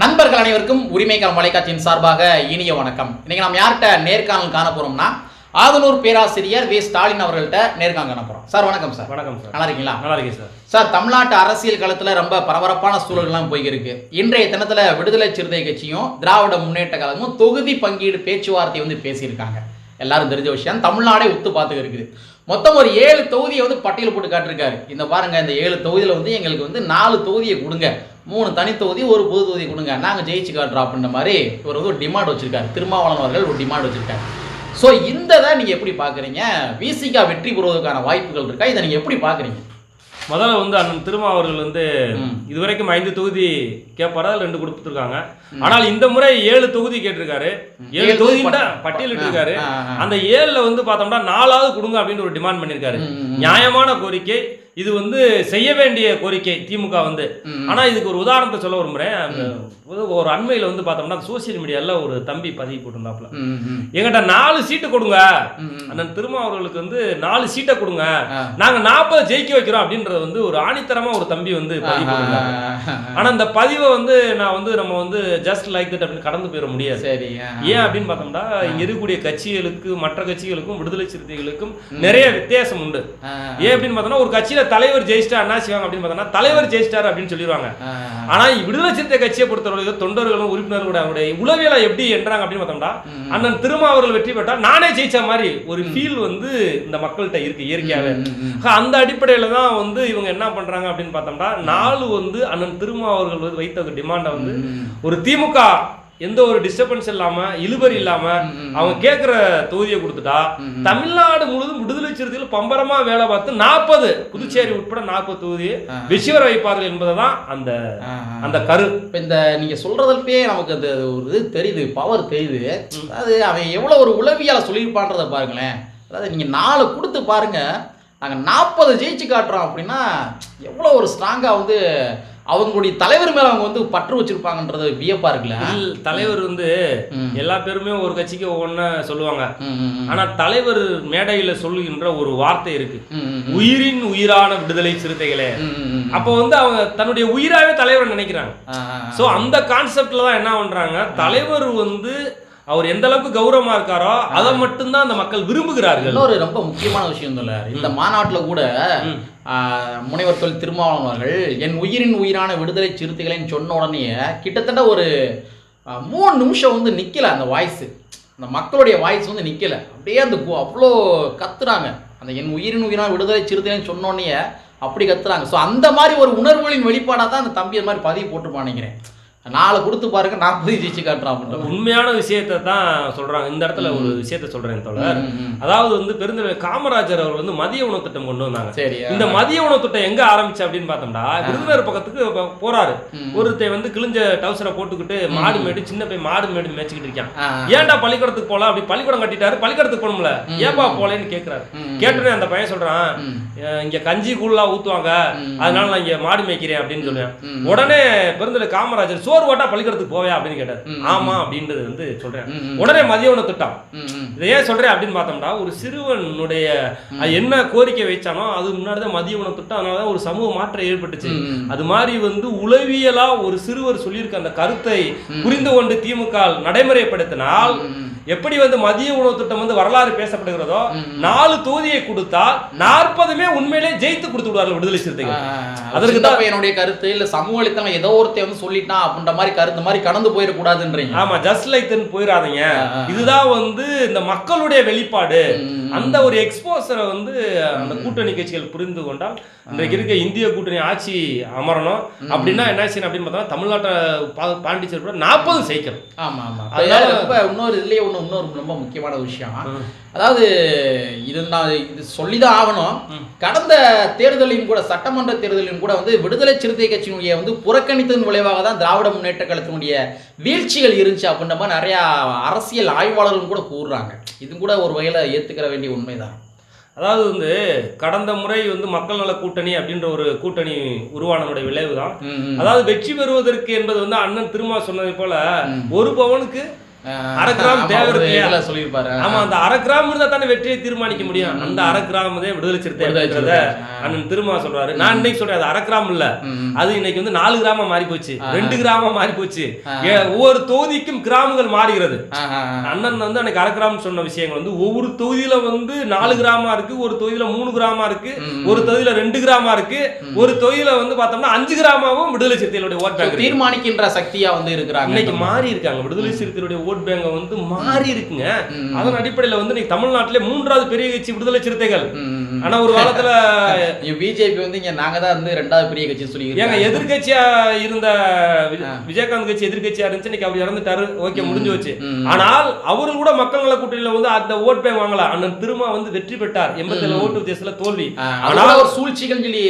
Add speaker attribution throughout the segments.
Speaker 1: நண்பர்கள் அனைவருக்கும் உரிமைக்கான தொலைக்காட்சியின் சார்பாக இனிய வணக்கம். இன்னைக்கு நாம் யார்கிட்ட நேர்காணல் காண போறோம்னா ஆதனூர் பேராசிரியர் வே. ஸ்டாலின் அவர்கள்ட்ட நேர்காணல் காண போறோம். சார் வணக்கம் சார்.
Speaker 2: வணக்கம் சார்.
Speaker 1: நல்லா இருக்கீங்களா?
Speaker 2: நல்லா இருக்கேன் சார்.
Speaker 1: சார் தமிழ்நாட்டு அரசியல் களத்துல ரொம்ப பரபரப்பான சூழல்கள்லாம் போய்கிருக்கு இன்றைய தினத்துல விடுதலை சிறுத்தை கட்சியும் திராவிட முன்னேற்ற கழகமும் தொகுதி பங்கீடு பேச்சுவார்த்தை வந்து பேசியிருக்காங்க. எல்லாரும் தெரிஞ்ச விஷயம் தமிழ்நாடே உத்து பார்த்துக்க இருக்குது. மொத்தம் ஒரு ஏழு தொகுதியை வந்து பட்டியல் போட்டு காட்டிருக்காரு இந்த பாருங்க இந்த ஏழு தொகுதியில் வந்து எங்களுக்கு வந்து நாலு தொகுதியை கொடுங்க. மூணு தனித்தொகுதி ஒரு பொது தொகுதி கொடுங்க. நாங்கள் ஜெயிச்சு காட்டுறோம் அப்படின்ற மாதிரி இவர் வந்து ஒரு டிமாண்ட் வச்சிருக்காரு. திருமாவளவன் அவர்கள் ஒரு டிமாண்ட் வச்சிருக்காரு. ஸோ இந்த தான் நீங்கள் எப்படி பார்க்குறீங்க விசிகா வெற்றி பெறுவதற்கான வாய்ப்புகள் இருக்கா? இதை நீங்கள் எப்படி பார்க்குறீங்க
Speaker 2: முதல்ல வந்து அண்ணன் திருமா அவர்கள் வந்து. இதுவரைக்கும் ஐந்து தொகுதி கேட்பாரா? ரெண்டு கொடுத்துருக்காங்க. ஆனால் இந்த முறை ஏழு தொகுதி கேட்டிருக்காரு. ஏழு தொகுதி
Speaker 1: பட்ட-
Speaker 2: பட்டியலிட்டு இருக்காரு. அந்த ஏழுல வந்து பார்த்தோம்னா நாலாவது கொடுங்க அப்படின்னு ஒரு டிமாண்ட் பண்ணியிருக்காரு. நியாயமான கோரிக்கை. இது வந்து செய்ய வேண்டிய கோரிக்கை திமுக வந்து
Speaker 1: ம்.
Speaker 2: ஆனா இதுக்கு ஒரு உதாரணத்தை சொல்ல விரும்புறேன் அந்த ஒரு- அண்மையில வந்து பார்த்தோம்னா சோசியல் மீடியால ஒரு தம்பி பதிவு போட்டிருந்தாப்புல எங்கிட்ட நாலு சீட்டு கொடுங்க. அண்ணன் திருமா அவர்களுக்கு வந்து நாலு சீட்டை கொடுங்க
Speaker 1: ஆ.
Speaker 2: நாங்க நாற்பது ஜெயிக்க வைக்கிறோம் அப்படின்றது வந்து ஒரு ஆணித்தரமா ஒரு தம்பி வந்து பதிவு போட்டிருந்தாங்க. ஆனா இந்த பதிவை வந்து நான் வந்து நம்ம வந்து ஜஸ்ட் லைக் தட் அப்படின்னு கடந்து போயிட முடியாது
Speaker 1: சரி.
Speaker 2: ஏன் அப்படின்னு பார்த்தோம்னா இங்க இருக்கக்கூடிய கட்சிகளுக்கு மற்ற கட்சிகளுக்கும் விடுதலை சிறுத்தைகளுக்கும் நிறைய வித்தியாசம் உண்டு. ஏன் அப்படின்னு பார்த்தோம்னா ஒரு கட்சியில தலைவர் ஜெயிச்சிட்டா என்ன செய்வாங்க அப்படின்னு பார்த்தோம்னா தலைவர் ஜெயிச்சிட்டாரு அப்படின்னு சொல்லிடுவாங்க
Speaker 1: ஆ.
Speaker 2: ஆனா விடுதலை சிறுத்தை கட்சியை பொறுத்தவரைக்கும் தொண்டர்களும் உறுப்பினர்களுடைய அவருடைய உளவியலை எப்படி என்றாங்க அப்படின்னு பார்த்தோம்னா. அண்ணன் திருமா அவர்கள் வெற்றி பெற்றா நானே ஜெயிச்ச மாதிரி ஒரு ஃபீல் வந்து இந்த மக்கள்கிட்ட இருக்கு. ஆக, அந்த அடிப்படையில தான் வந்து இவங்க என்ன பண்றாங்க அப்படின்னு பார்த்தோம்னா நாலு வந்து அண்ணன் திருமா அவர்கள் வந்து வைத்த ஒரு டிமாண்டை வந்து. ஒரு திமுக எந்த ஒரு டிஸ்டர்பன்ஸ் இல்லாம இழுபறி இல்லாம. அவங்க கேட்கிற தொகுதியை கொடுத்துட்டா. தமிழ்நாடு முழுவதும் விடுதலை சிறுத்தைகள் பம்பரமா வேலை பார்த்து நாற்பது புதுச்சேரி உட்பட நாற்பது தொகுதியை பெற வைப்பார்கள் என்பதுதான் அந்த. அந்த கரு
Speaker 1: இந்த நீங்க சொல்றதப்பே நமக்கு அந்த ஒரு இது தெரியுது பவர் தெரியுது அதாவது அவன் எவ்வளவு ஒரு உளவியால சொல்லியிருப்பான்றத பாருங்களேன் அதாவது நீங்க நாலு கொடுத்து பாருங்க நாங்க நாற்பது ஜெயிச்சு காட்டுறோம் அப்படின்னா எவ்வளவு ஒரு ஸ்ட்ராங்கா வந்து அவங்களுடைய தலைவர் மேல அவங்க வந்து பற்று வச்சிருப்பாங்கன்றது வியப்பா இருக்குல்ல
Speaker 2: தலைவர் வந்து. எல்லா பேருமே ஒரு கட்சிக்கு ஒவ்வொன்ன சொல்லுவாங்க. ஆனா தலைவர் மேடையில சொல்லுகின்ற ஒரு வார்த்தை இருக்கு. உயிரின் உயிரான விடுதலை சிறுத்தைகளே. அப்போ வந்து அவங்க தன்னுடைய உயிராவே தலைவர் நினைக்கிறாங்க. சோ அந்த கான்செப்ட்ல தான் என்ன பண்றாங்க தலைவர் வந்து அவர் எந்த அளவுக்கு கௌரவமா இருக்காரோ அதை மட்டும்தான் அந்த மக்கள் விரும்புகிறார்கள்.
Speaker 1: இன்னொரு ரொம்ப முக்கியமான விஷயம் சொல்ல இந்த மாநாட்டுல கூட முனைவர் தொல் திருமாவளவன் அவர்கள் என் உயிரின் உயிரான விடுதலை சிறுத்தைகளைன்னு சொன்ன உடனே கிட்டத்தட்ட ஒரு மூணு நிமிஷம் வந்து நிக்கல அந்த வாய்ஸ் அந்த மக்களுடைய வாய்ஸ் வந்து நிக்கல. அப்படியே அந்த அவ்வளோ கத்துறாங்க. அந்த என் உயிரின் உயிரான விடுதலை சிறுத்தைகள்னு சொன்ன உடனே அப்படி கத்துறாங்க. ஸோ அந்த மாதிரி ஒரு உணர்வுகளின் வெளிப்பாடாக தான் அந்த தம்பி அந்த மாதிரி பதிவு போட்டுருப்பான் நினைக்கிறேன். நாலு கொடுத்து பாருங்க நாற்பது ஜெயிச்சு காட்டுறான்
Speaker 2: உண்மையான விஷயத்தை தான் சொல்றாங்க. இந்த இடத்துல ஒரு விஷயத்தை சொல்றேன் தோழர். அதாவது வந்து பெருந்தலைவர் காமராஜர் அவர் வந்து மதிய உணவு திட்டம் கொண்டு வந்தாங்க.
Speaker 1: சரி
Speaker 2: இந்த மதிய உணவு திட்டம் எங்க ஆரம்பிச்சு அப்படின்னு பார்த்தோம்னா விருதுநகர் பக்கத்துக்கு போறாரு.
Speaker 1: ம்.
Speaker 2: ஒருத்தன் வந்து கிழிஞ்ச டவுசரை போட்டுக்கிட்டு மாடு மேடு சின்ன போய் மாடு மேடு மேய்ச்சிக்கிட்டு இருக்கான். ஏன்டா பள்ளிக்கூடத்துக்கு போலாம் அப்படி பள்ளிக்கூடம் கட்டிட்டாரு. பள்ளிக்கூடத்துக்கு போகணும்ல. ஏன்பா போலேன்னு கேக்குறாரு.
Speaker 1: ம்.
Speaker 2: கேட்டோன்னே அந்த பையன் சொல்றான்
Speaker 1: ம்.
Speaker 2: "அஹ் இங்க கஞ்சி கூழ்லாம் ஊத்துவாங்க. அதனால நான் இங்க மாடு மேய்க்கிறேன் அப்படின்னு சொல்லுவேன். உடனே பெருந்தலை காமராஜர் சோறு ஓட்டா பள்ளிக்கூடத்துக்கு போவே அப்படின்னு கேட்டார். ஆமா அப்படின்றது வந்து சொல்றேன். உடனே மதிய உணவு திட்டம். இதை ஏன் சொல்றேன் அப்படின்னு பார்த்தோம்னா ஒரு சிறுவனுடைய என்ன கோரிக்கை வைச்சானோ அது முன்னாடி தான் மதிய உணவு திட்டம் அதனால தான் ஒரு சமூக மாற்றம் ஏற்பட்டுச்சு. அது மாதிரி வந்து உளவியலா ஒரு சிறுவர் சொல்லியிருக்க அந்த கருத்தை புரிந்து கொண்டு திமுக நடைமுறைப்படுத்தினால். எப்படி வந்து மதிய உணவு திட்டம் வந்து வரலாறு பேசப்படுகிறதோ. நாலு தொகுதியை கொடுத்தா நாற்பதுமே உண்மையிலே ஜெயித்து கொடுத்து விடுவார்கள் விடுதலை சிறுத்தைகள்.
Speaker 1: அதற்கு தான் என்னுடைய கருத்து இல்ல சமூக வலைத்தளம் ஏதோ ஒருத்தன் வந்து சொல்லிட்டான் அப்படின்ற மாதிரி கருத்து மாதிரி கடந்து போயிடக்கூடாதுன்றீங்க.
Speaker 2: ஆமா ஜஸ்ட் லைக் தென் போயிடாதீங்க. இதுதான் வந்து இந்த மக்களுடைய வெளிப்பாடு. அந்த ஒரு எக்ஸ்போசரை வந்து அந்த கூட்டணி கட்சிகள் புரிந்து கொண்டால் இன்றைக்கு இருக்க இந்திய கூட்டணி ஆட்சி அமரணும். அப்படின்னா என்ன செய்யணும் அப்படின்னு பார்த்தா தமிழ்நாட்டை பாண்டிச்சேரி நாற்பது சைக்கிள்
Speaker 1: ஆமா ஆமா.
Speaker 2: அதனால-
Speaker 1: இன்னொரு இதுலயே ஒண்ணு இன்னொரு ரொம்ப முக்கியமான விஷயம். அதாவது இது நான் இது சொல்லிதான் ஆகணும். கடந்த தேர்தலையும் கூட சட்டமன்ற தேர்தலையும் கூட வந்து விடுதலை சிறுத்தை கட்சியினுடைய வந்து புறக்கணித்ததன் விளைவாக தான் திராவிட முன்னேற்ற கழகத்தினுடைய வீழ்ச்சிகள் இருந்துச்சு அப்படின்ற மாதிரி நிறைய அரசியல் ஆய்வாளர்கள் கூட கூறுறாங்க. இது கூட ஒரு வகையில ஏத்துக்கிற வேண்டிய உண்மைதான்.
Speaker 2: அதாவது வந்து கடந்த முறை வந்து மக்கள் நல கூட்டணி அப்படின்ற ஒரு கூட்டணி உருவானனுடைய விளைவு தான். அதாவது வெற்றி பெறுவதற்கு என்பது வந்து அண்ணன் திருமா சொன்னதை போல. ஒரு பவனுக்கு அரை கிராம் தேவை
Speaker 1: சொல்லியிருப்பாரு.
Speaker 2: ஆமா அந்த அரை கிராம் இருந்தா தானே வெற்றியை தீர்மானிக்க முடியும். அந்த அரை கிராம் விடுதலை சிறுத்தை. அண்ணன் திருமா சொல்றாரு. நான் இன்னைக்கு சொல்றேன் அது அரை கிராம் இல்ல. அது இன்னைக்கு வந்து நாலு கிராமா மாறி போச்சு. ரெண்டு கிராமா மாறி போச்சு. ஒவ்வொரு தொகுதிக்கும் கிராமங்கள் மாறுகிறது. அண்ணன் வந்து அன்னைக்கு அரை கிராம் சொன்ன விஷயங்கள் வந்து ஒவ்வொரு தொகுதியில வந்து நாலு கிராமா இருக்கு ஒரு தொகுதியில மூணு கிராமா இருக்கு. ஒரு தொகுதியில ரெண்டு கிராமா இருக்கு ஒரு தொகுதியில வந்து பார்த்தோம்னா அஞ்சு கிராமாவும் விடுதலை சிறுத்தைகளுடைய ஓட்
Speaker 1: So,
Speaker 2: பேங்க் இருக்கு.
Speaker 1: தீர்மானிக்கின்ற சக்தியா வந்து இருக்கிறாங்க.
Speaker 2: இன்னைக்கு மாறி இருக்காங்க. விடுதலை சிறுத்தைகளுடைய ஓட் பேங்க வந்து மாறி இருக்குங்க. அதன் அடிப்படையில வந்து இன்னைக்கு தமிழ்நாட்டிலே மூன்றாவது பெரிய கட்சி விடுதலை சிறுத்தைகள். ஆனா ஒரு காலத்துல
Speaker 1: பிஜேபி வந்து இங்க நாங்க தான் வந்து ரெண்டாவது பெரிய கட்சி சொல்லி
Speaker 2: ஏங்க எதிர்க்கட்சியா இருந்த விஜயகாந்த் கட்சி எதிர்க்கட்சியா இருந்துச்சு இன்னைக்கு அவர் இறந்துட்டாரு. ஓகே முடிஞ்சு வச்சு. ஆனால் அவரு கூட மக்கள் நல கூட்டணியில வந்து அந்த ஓட் பேங்க் வாங்கலாம் அண்ணன் திருமா வந்து வெற்றி பெற்றார். எண்பத்தி ஏழு ஓட்டு வித்தியாசத்துல தோல்வி.
Speaker 1: அதனால ஒரு சூழ்ச்சிகள் சொல்லி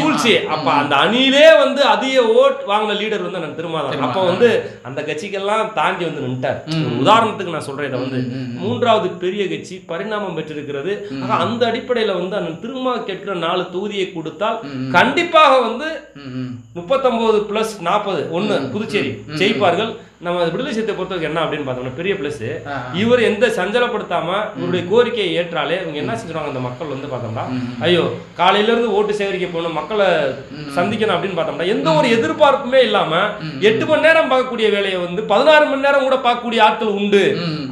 Speaker 2: சூழ்ச்சி. அப்ப அந்த அணியிலே வந்து அதிக ஓட் வாங்கின லீடர் வந்து அண்ணன் திருமா தான்.
Speaker 1: திருமா.
Speaker 2: அப்ப வந்து அந்த கட்சிக்கெல்லாம் தாண்டி வந்து நின்ட்டார். உதாரணத்துக்கு நான் சொல்றேன் இதை வந்து. மூன்றாவது பெரிய கட்சி பரிணாமம் பெற்றிருக்கிறது. அந்த அடிப்படையில வந்து அண்ணன் திருமா கேட்கிற நாலு தொகுதியை கொடுத்தால். கண்டிப்பாக வந்து. முப்பத்தொன்பது பிளஸ் நாற்பது ஒண்ணு புதுச்சேரி. ஜெயிப்பார்கள். நம்ம விடுதலை சிறுத்தை பொறுத்தவரைக்கும் என்ன அப்படின்னு பார்த்தோம்னா பெரிய பிளஸ் இவர் எந்த சஞ்சலப்படுத்தாம இவருடைய கோரிக்கையை ஏற்றாலே இவங்க என்ன செஞ்சுருவாங்க அந்த மக்கள் வந்து பார்த்தோம்னா. ஐயோ காலையில இருந்து ஓட்டு சேகரிக்க போகணும் மக்களை சந்திக்கணும் அப்படின்னு பார்த்தோம்னா எந்த ஒரு எதிர்பார்ப்புமே இல்லாம எட்டு மணி நேரம் பார்க்கக்கூடிய வேலையை வந்து பதினாறு மணி நேரம் கூட பார்க்கக்கூடிய ஆட்கள் உண்டு.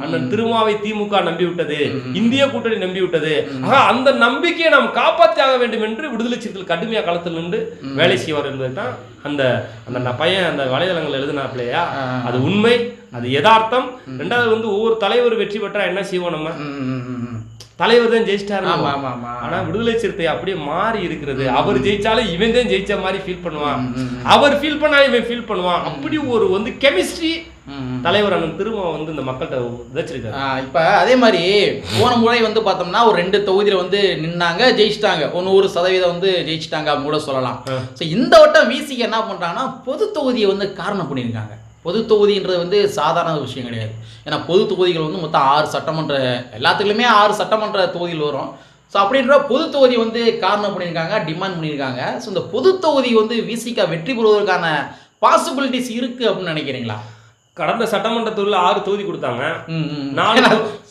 Speaker 2: அண்ணன் திருமாவை திமுக நம்பி விட்டது இந்திய கூட்டணி நம்பி விட்டது ஆக அந்த நம்பிக்கையை நாம் காப்பாற்றியாக வேண்டும் என்று விடுதலை சிறுத்தைகள் கடுமையா களத்தில் நின்று வேலை செய்வார் என்பது தான் அந்த அந்த பையன் அந்த வலைதளங்கள் எழுதினாப்லையா?
Speaker 1: ஆ.
Speaker 2: அது உண்மை அது யதார்த்தம். ரெண்டாவது வந்து ஒவ்வொரு தலைவர் வெற்றி பெற்றா என்ன செய்வோம் நம்ம. தலைவர் தான் ஜெயிச்சிட்டாரு
Speaker 1: ஆமா ஆமா ஆமா.
Speaker 2: ஆனா விடுதலை சிறுத்தை அப்படியே மாறி இருக்கிறது. அவர் ஜெயிச்சாலும் இவன் தான் ஜெயிச்ச மாதிரி ஃபீல் பண்ணுவான். அவர் ஃபீல் பண்ணா இவன் ஃபீல் பண்ணுவான். அப்படி ஒரு வந்து கெமிஸ்ட்ரி. தலைவர் அண்ணன் திரும்ப வந்து இந்த மக்கள்கிட்ட விதைச்சிருக்காரு
Speaker 1: இப்ப அதே மாதிரி போன முறை வந்து பார்த்தோம்னா ஒரு ரெண்டு தொகுதியில வந்து நின்னாங்க ஜெயிச்சிட்டாங்க. நூறு சதவீதம் வந்து ஜெயிச்சிட்டாங்க அப்படின்னு கூட சொல்லலாம். ஸோ இந்த வட்டம் விசிக்கு என்ன பண்றாங்கன்னா பொது தொகுதியை வந்து காரணம் பண்ணியிருக்காங்க. பொது தொகுதின்றது வந்து சாதாரண விஷயம் கிடையாது. ஏன்னா பொது தொகுதிகள் வந்து மொத்தம் ஆறு சட்டமன்ற எல்லாத்துக்குமே ஆறு சட்டமன்ற தொகுதிகள் வரும். ஸோ அப்படின்ற பொது தொகுதி வந்து காரணம் பண்ணியிருக்காங்க டிமாண்ட் பண்ணியிருக்காங்க. ஸோ இந்த பொது தொகுதி வந்து விசிகா வெற்றி பெறுவதற்கான பாசிபிலிட்டிஸ் இருக்கு அப்படின்னு நினைக்கிறீங்களா?
Speaker 2: கடந்த சட்டமன்ற தொகுதியில் ஆறு தொகுதி கொடுத்தாங்க. நாலு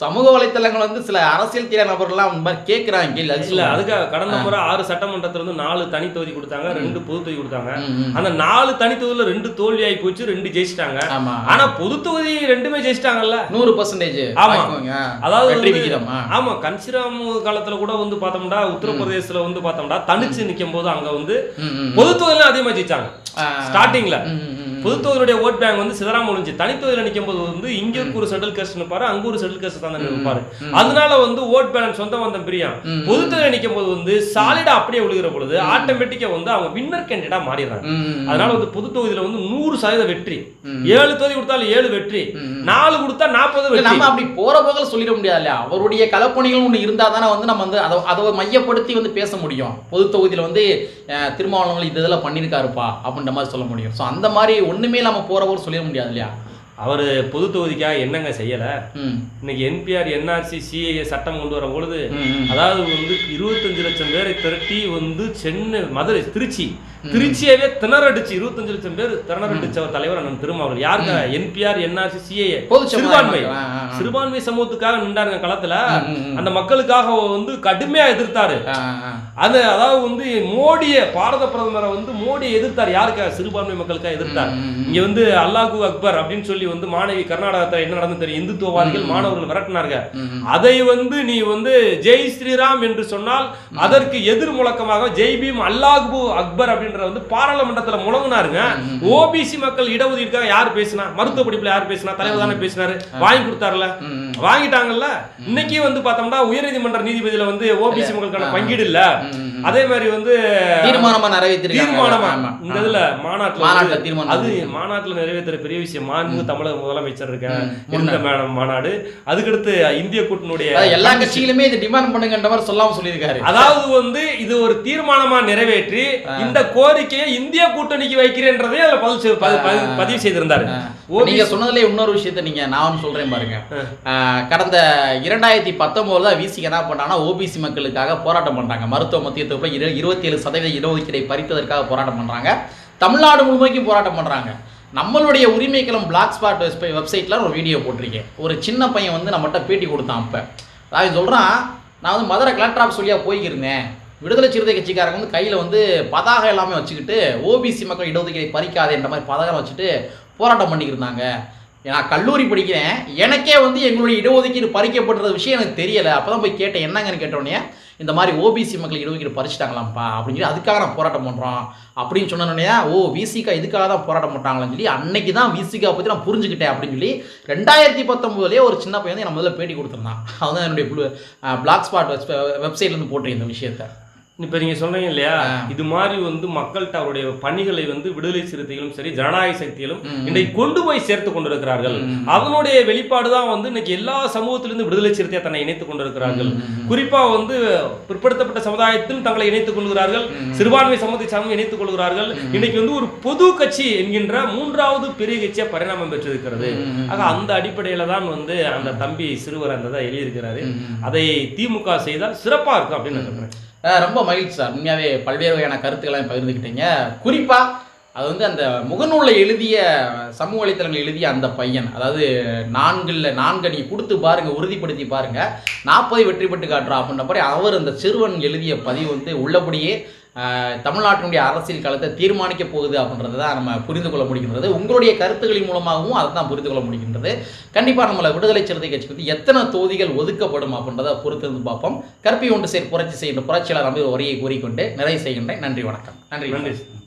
Speaker 1: சமூக வலைத்தளங்கள் வந்து சில அரசியல் தெரியாத நபர்லாம் இந்த மாதிரி கேட்குறாங்க
Speaker 2: இல்ல. அதுக்காக கடந்த முறை ஆறு சட்டமன்றத்துல இருந்து நாலு தனி தொகுதி கொடுத்தாங்க ரெண்டு பொது தொகுதி கொடுத்தாங்க. அந்த நாலு தனி தொகுதியில ரெண்டு தோல்வி ஆகி போச்சு ரெண்டு ஜெயிச்சிட்டாங்க. ஆனா பொது தொகுதி ரெண்டுமே ஜெயிச்சிட்டாங்கல்ல.
Speaker 1: நூறு பர்சன்டேஜ்
Speaker 2: ஆமா. அதாவது. ஆமா கன்சிராம் காலத்துல கூட வந்து பார்த்தோம்னா உத்தரப்பிரதேசத்துல வந்து பார்த்தோம்னா தனிச்சு நிக்கும் போது அங்க வந்து. பொது தொகுதியில அதிகமா ஜெயிச்சாங்க. ஸ்டார்டிங்ல
Speaker 1: ம், ம், ம்.
Speaker 2: பொது தொகுதியுடைய ஓட் பேங்க் வந்து சிதறாம முடிஞ்சு தனித்தொகுதியில நிக்கும் போது வந்து இங்க ஒரு செட்டில் கேஸ்ட் நிற்பாரு அங்க ஒரு செட்டில் கேஸ்ட் தான் நிற்பாரு அதனால வந்து ஓட் பேலன்ஸ் சொந்த வந்தம் பிரியம்
Speaker 1: ம்.
Speaker 2: பொது தொகுதியில நிக்கும் போது வந்து சாலிடா அப்படியே விழுகிற பொழுது ஆட்டோமேட்டிக்கா வந்து அவங்க வின்னர் கேண்டிடா மாறிடுறாங்க. அதனால வந்து பொது தொகுதியில வந்து நூறு சதவீத வெற்றி. ஏழு தொகுதி கொடுத்தாலும் ஏழு வெற்றி. நாலு கொடுத்தா நாற்பது வெற்றி.
Speaker 1: நம்ம அப்படி போற போகல சொல்லிட முடியாது இல்லையா அவருடைய கலப்பணிகள் ஒன்று இருந்தா தானே வந்து நம்ம வந்து அதை அதை மையப்படுத்தி வந்து பேச முடியும். பொது தொகுதியில வந்து இது இதெல்லாம் பண்ணியிருக்காருப்பா அப்படின்ற மாதிரி சொல்ல முடியும். ஸோ அந்த மாதிரி ஒண்ணுமே நம்ம போறவர் சொல்லிட முடியாது இல்லையா?
Speaker 2: அவரு பொது தொகுதிக்காக என்னங்க செய்யல? இன்னைக்கு என்பிஆர் என்ஆர்சி சிஏஏ சட்டம் கொண்டு வரும் பொழுது. அதாவது வந்து இருபத்தஞ்சு லட்சம் பேரை திரட்டி வந்து சென்னை மதுரை திருச்சி திருச்சியவே திணறடிச்சு இருபத்தஞ்சு லட்சம் பேர் திணறடிச்ச ஒரு தலைவர் அண்ணன் திருமாவளவன். யாருங்க என்பிஆர் என்ஆர்சி சிஏஏ. சிறுபான்மை. சிறுபான்மை சமூகத்துக்காக நின்றாருங்க களத்துல. அந்த மக்களுக்காக வந்து கடுமையா எதிர்த்தாரு. அது அதாவது வந்து மோடிய பாரத பிரதமரை வந்து மோடியை எதிர்த்தார். யாருக்காக சிறுபான்மை மக்களுக்காக எதிர்த்தார். இங்க வந்து அல்லாஹு அக்பர் அப்படின்னு சொல்லி வந்து மாணவி கர்நாடகத்துல என்ன நடந்து தெரியும்? இந்துத்துவவாதிகள் மாணவர்கள்
Speaker 1: ம்.
Speaker 2: அதை வந்து நீ வந்து ஜெய் ஸ்ரீராம் என்று சொன்னால் அதற்கு எதிர் முழக்கமாக ஜெய் பீம் அல்லாஹு அக்பர் அப்படின்ற வந்து பாராளுமன்றத்துல முழங்கினாருங்க. ஓபிசி மக்கள் இடஒதுக்கீடுக்காக யார் பேசினா மருத்துவ படிப்புல யார் பேசினா தலைவர் தானே பேசினாரு. வாங்கி கொடுத்தாருல. வாங்கிட்டாங்கல்ல. இன்னைக்கு வந்து பார்த்தோம்னா உயர்நீதிமன்ற நீதிபதியில வந்து ஓபிசி மக்களுக்கான பங்கீடு இல்ல. அதே மாதிரி வந்து
Speaker 1: தீர்மானமா நிறைவேற்றிருக்காங்க.
Speaker 2: தீர்மானமா. இந்த இதுல மாநாட்டுல
Speaker 1: மாநாட்டுல
Speaker 2: வந்து-
Speaker 1: தீர்மானம்
Speaker 2: அது மாநாட்டுல நிறைவேற்றுற பெரிய விஷயம். மாண்பு தமிழக முதலமைச்சர் இருக்க
Speaker 1: ம்.
Speaker 2: இருந்த மே- மாநாடு. அதுக்கடுத்து இந்திய கூட்டணியுடைய
Speaker 1: எல்லா கட்சிகளுமே இது டிமாண்ட் பண்ணுங்கன்ற மாதிரி சொல்லாம சொல்லியிருக்காரு.
Speaker 2: அதாவது வந்து இது ஒரு தீர்மானமா நிறைவேற்றி இந்த கோரிக்கையை இந்திய கூட்டணிக்கு வைக்கிறேன்றதே அதுல பதிவு பதிவு செய்திருந்தாரு.
Speaker 1: நீங்க சொன்னதுல இன்னொரு விஷயத்த நீங்க நான் சொல்றேன் பாருங்க. கடந்த இரண்டாயிரத்தி பத்தொன்பதுல தான் விசிக்கு என்ன பண்ணாங்கன்னா ஓபிசி மக்களுக்காக போராட்டம் பண்றாங்க. மருத்துவ மத்திய தொகுப்புல இரு இருபத்தி ஏழு சதவீத இடஒதுக்கீடை பறித்ததற்காக போராட்டம் பண்றாங்க. தமிழ்நாடு முழுமைக்கும் போராட்டம் பண்றாங்க. நம்மளுடைய உரிமைக்களம் பிளாக் ஸ்பாட் வெப்சைட்ல ஒரு வீடியோ போட்டிருக்கேன். ஒரு சின்ன பையன் வந்து நம்மகிட்ட பேட்டி கொடுத்தான் அப்ப. அவன் சொல்றான் நான் வந்து மதுரை கலெக்டர் ஆஃபீஸ் வழியா போய்க்கிருந்தேன். விடுதலை சிறுத்தை கட்சிக்காரங்க வந்து கையில் வந்து பதாகை எல்லாமே வச்சுக்கிட்டு ஓபிசி மக்கள் இடஒதுக்கீடை பறிக்காதே என்ற மாதிரி பதாகம் வச்சுட்டு போராட்டம் பண்ணிக்கிட்டு இருந்தாங்க. நான் கல்லூரி படிக்கிறேன். எனக்கே வந்து எங்களுடைய இடஒதுக்கீடு பறிக்கப்படுறது விஷயம் எனக்கு தெரியலை. அப்போ தான் போய் கேட்டேன் என்னங்கன்னு கேட்டோடனே இந்த மாதிரி ஓபிசி மக்கள் இடஒதுக்கீடு பறிச்சிட்டாங்களாம்ப்பா அப்படின்னு சொல்லி அதுக்காக நான் போராட்டம் பண்ணுறோம் அப்படின்னு சொன்னோடனே ஓ விசிகா இதுக்காக தான் போராட்டம் பண்ணுறாங்களான்னு சொல்லி அன்னைக்கு தான் விசிகா பற்றி நான் புரிஞ்சுக்கிட்டேன் அப்படின்னு சொல்லி ரெண்டாயிரத்தி பத்தொம்போதுலேயே ஒரு சின்ன பையன் வந்து எனக்கு முதல்ல பேட்டி கொடுத்துருந்தான். அவன் தான் என்னுடைய பிளாக் ஸ்பாட் வெப்சைட்லேருந்து போட்டிருக்கேன் இந்த விஷயத்தை.
Speaker 2: இப்ப நீங்க சொல்றீங்க இல்லையா. இது மாதிரி வந்து மக்கள்கிட்ட அவருடைய பணிகளை வந்து விடுதலை சிறுத்தைகளும் சரி ஜனநாயக சக்திகளும். இன்றைக்கு கொண்டு போய் சேர்த்து கொண்டிருக்கிறார்கள். அதனுடைய வெளிப்பாடு தான் வந்து இன்னைக்கு எல்லா சமூகத்திலிருந்து விடுதலை சிறுத்தையை தன்னை இணைத்துக் கொண்டிருக்கிறார்கள். குறிப்பா வந்து பிற்படுத்தப்பட்ட சமுதாயத்தில் தங்களை இணைத்துக் கொள்கிறார்கள். சிறுபான்மை சமூகத்தை சார்ந்து இணைத்துக் கொள்கிறார்கள். இன்னைக்கு வந்து ஒரு பொது கட்சி என்கின்ற மூன்றாவது பெரிய கட்சியா பரிணாமம் பெற்றிருக்கிறது. ஆக அந்த அடிப்படையில தான் வந்து அந்த தம்பி சிறுவர் அந்த தான் எழுதியிருக்கிறாரு. அதை திமுக செய்தால் சிறப்பா இருக்கும் அப்படின்னு நான் சொல்றேன்.
Speaker 1: அஹ் ரொம்ப மகிழ்ச்சி சார். உண்மையாகவே பல்வேறு வகையான கருத்துக்களையும் பகிர்ந்துக்கிட்டீங்க குறிப்பாக அது வந்து அந்த முகநூலில் எழுதிய சமூக வலைத்தளங்கள் எழுதிய அந்த பையன் அதாவது நான்கில் நான்கு நீங்கள் கொடுத்து பாருங்கள் உறுதிப்படுத்தி பாருங்கள் நாற்பது வெற்றி பெற்று காட்டுறா அப்படின்ற மாதிரி அவர் அந்த சிறுவன் எழுதிய பதிவு வந்து உள்ளபடியே தமிழ்நாட்டினுடைய அரசியல் காலத்தை தீர்மானிக்க போகுது அப்படின்றத தான் நம்ம புரிந்து கொள்ள முடிகின்றது. உங்களுடைய கருத்துக்களின் மூலமாகவும் அதை தான் புரிந்து கொள்ள முடிகின்றது. கண்டிப்பாக நம்மளை விடுதலை சிறுத்தை கட்சி பற்றி எத்தனை தொகுதிகள் ஒதுக்கப்படும் அப்படின்றத பொறுத்திருந்து பார்ப்போம். கற்பி ஒன்று சேர் புரட்சி செய்கின்ற புரட்சியாளர் அமைப்பு உரையை கூறிக்கொண்டு நிறைவு செய்கின்றேன். நன்றி வணக்கம். நன்றி.
Speaker 2: நன்றி.